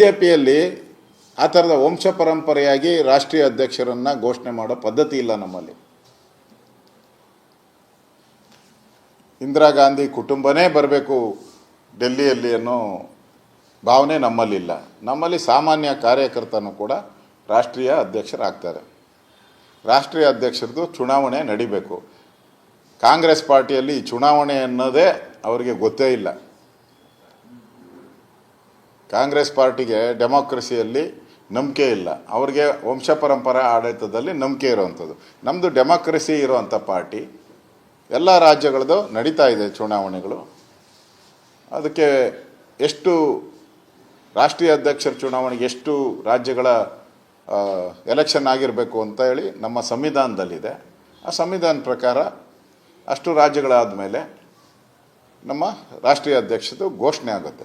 ಬಿಜೆಪಿಯಲ್ಲಿ ಆ ಥರದ ವಂಶ ಪರಂಪರೆಯಾಗಿ ರಾಷ್ಟ್ರೀಯ ಅಧ್ಯಕ್ಷರನ್ನ ಘೋಷಣೆ ಮಾಡೋ ಪದ್ಧತಿ ಇಲ್ಲ ನಮ್ಮಲ್ಲಿ. ಇಂದಿರಾ ಗಾಂಧಿ ಕುಟುಂಬನೇ ಬರಬೇಕು ಡೆಲ್ಲಿಯಲ್ಲಿ ಅನ್ನೋ ಭಾವನೆ ನಮ್ಮಲ್ಲಿಲ್ಲ. ನಮ್ಮಲ್ಲಿ ಸಾಮಾನ್ಯ ಕಾರ್ಯಕರ್ತನೂ ಕೂಡ ರಾಷ್ಟ್ರೀಯ ಅಧ್ಯಕ್ಷರಾಗ್ತಾರೆ. ರಾಷ್ಟ್ರೀಯ ಅಧ್ಯಕ್ಷರದ್ದು ಚುನಾವಣೆ ನಡಿಬೇಕು. ಕಾಂಗ್ರೆಸ್ ಪಾರ್ಟಿಯಲ್ಲಿ ಚುನಾವಣೆ ಅನ್ನೋದೇ ಅವರಿಗೆ ಗೊತ್ತೇ ಇಲ್ಲ. ಕಾಂಗ್ರೆಸ್ ಪಾರ್ಟಿಗೆ ಡೆಮೋಕ್ರಸಿಯಲ್ಲಿ ನಂಬಿಕೆ ಇಲ್ಲ. ಅವ್ರಿಗೆ ವಂಶ ಪರಂಪರೆ ಆಡಳಿತದಲ್ಲಿ ನಂಬಿಕೆ ಇರುವಂಥದ್ದು. ನಮ್ಮದು ಡೆಮೋಕ್ರಸಿ ಇರುವಂಥ ಪಾರ್ಟಿ, ಎಲ್ಲ ರಾಜ್ಯಗಳದ್ದು ನಡೀತಾ ಇದೆ ಚುನಾವಣೆಗಳು. ಅದಕ್ಕೆ ಎಷ್ಟು ರಾಷ್ಟ್ರೀಯ ಅಧ್ಯಕ್ಷರ ಚುನಾವಣೆಗೆ ಎಷ್ಟು ರಾಜ್ಯಗಳ ಎಲೆಕ್ಷನ್ ಆಗಿರಬೇಕು ಅಂತ ಹೇಳಿ ನಮ್ಮ ಸಂವಿಧಾನದಲ್ಲಿದೆ. ಆ ಸಂವಿಧಾನ ಪ್ರಕಾರ ಅಷ್ಟು ರಾಜ್ಯಗಳಾದ ಮೇಲೆ ನಮ್ಮ ರಾಷ್ಟ್ರೀಯ ಅಧ್ಯಕ್ಷದು ಘೋಷಣೆ ಆಗುತ್ತೆ.